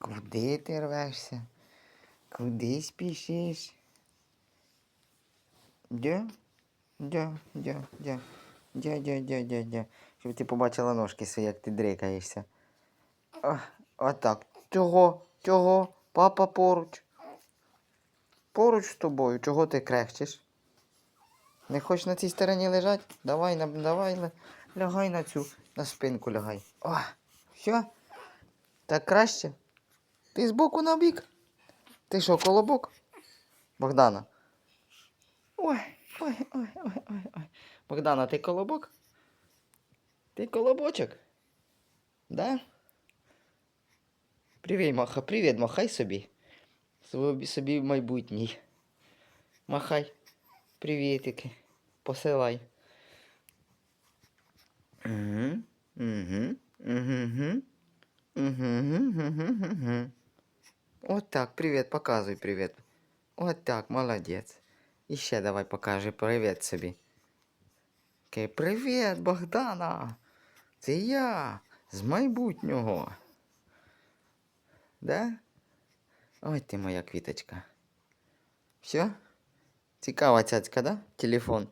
Куди ти рвешся? Куди спішиш? Дя? Дя, дя, дя. Дя, дя, дя, дя, дя. Щоб ти побачила ножки свої, як ти дрикаєшся. Отак. Чого? Чого? Папа поруч. Поруч з тобою. Чого ти крехчеш? Не хочеш на цій стороні лежати? Давай, давай, лягай на цю, на спинку лягай. О, все? Так краще? Ти збоку на бік? Ти що, колобок? Богдана. Ой, ой, ой, ой, ой, ой. Богдана, ти колобок? Ти колобочок? Да? Привіт, маха, привіт, махай собі. Собі, собі майбутній. Махай. Привітики. Посилай. Угу. Угу. Угу. Угу. Угу. Угу. Вот так, привет, показывай привет. Вот так, молодец. І давай покажи привіт собі. Окей, привіт, Богдана. Це я з майбутнього. Да? Ой ти моя квіточка. Все? Цікава цяцька, да? Телефон.